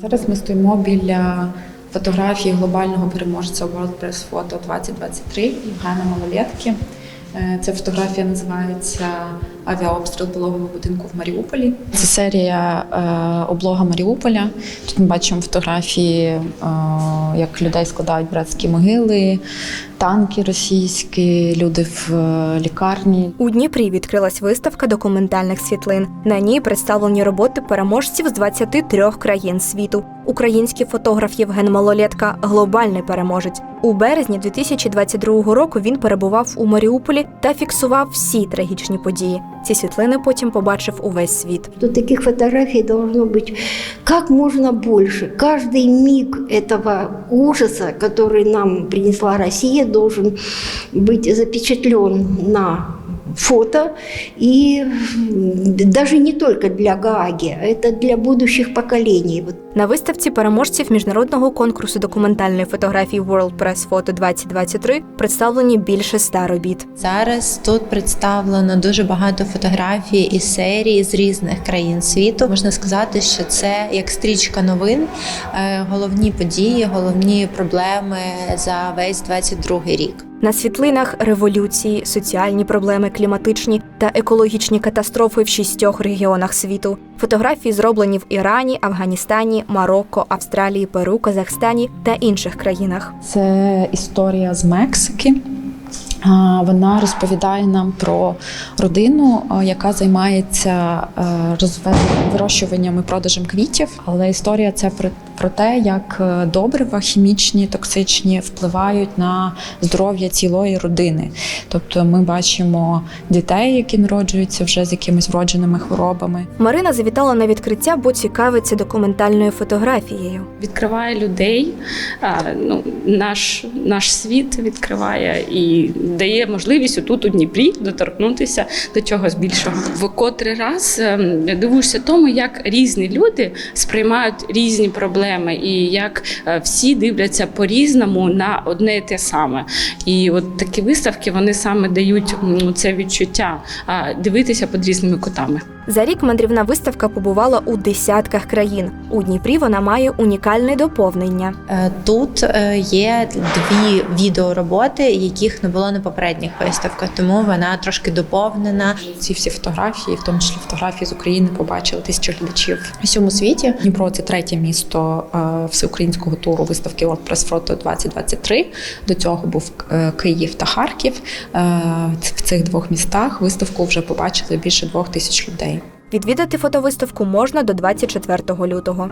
Зараз ми стоїмо біля фотографії глобального переможця World Press Photo 2023 Євгена Малолетки. Е, Ця фотографія називається Авіаобстріл пологового будинку в Маріуполі. Це серія е, облога Маріуполя. Тут ми бачимо фотографії, е, як людей складають братські могили, танки російські, люди в е, лікарні. У Дніпрі відкрилась виставка документальних світлин. На ній представлені роботи переможців з 23 країн світу. Український фотограф Євген Малолетка глобальний переможець. У березні 2022 року він перебував у Маріуполі та фіксував всі трагічні події. Ці світлини потім побачив увесь світ. что таких фотографий должно быть как можно больше. Каждый миг этого ужаса, который нам принесла Россия, должен быть запечатлен на фото. И даже не только для Гааги, а это для будущих поколений. На виставці переможців міжнародного конкурсу документальної фотографії World Press Photo 2023 представлені більше ста робіт. Зараз тут представлено дуже багато фотографій і серій з різних країн світу. Можна сказати, що це як стрічка новин, е, головні події, головні проблеми за весь 22 рік. На світлинах революції, соціальні проблеми, кліматичні та екологічні катастрофи в шістьох регіонах світу. Фотографії зроблені в Ірані, Афганістані, Марокко, Австралії, Перу, Казахстані та інших країнах. Це історія з Мексики. Вона розповідає нам про родину, яка займається е, вирощуванням і продажем квітів. Але історія це про, про те, як е, добрива хімічні, токсичні впливають на здоров'я цілої родини. Тобто ми бачимо дітей, які народжуються вже з якимись вродженими хворобами. Марина завітала на відкриття, бо цікавиться документальною фотографією. відкриває людей, ну, наш, наш світ відкриває і дає можливість отут у Дніпрі доторкнутися до чогось більшого. В котрий раз ем, дивуєшся тому, як різні люди сприймають різні проблеми, і як е, всі дивляться по-різному на одне і те саме. І от такі виставки вони саме дають це відчуття дивитися під різними кутами. За рік мандрівна виставка побувала у десятках країн. У Дніпрі вона має унікальне доповнення. Е, Тут е, є дві відеороботи, яких не було на попередніх виставках, тому вона трошки доповнена. Ці всі фотографії, в тому числі фотографії з України, побачили тисячі глядачів у всьому світі. Дніпро це третє місто е, всеукраїнського туру виставки Press Photo 2023. До цього був е, Київ та Харків. Е, В цих двох містах виставку вже побачили більше двох тисяч людей. Відвідати фотовиставку можна до 24 лютого.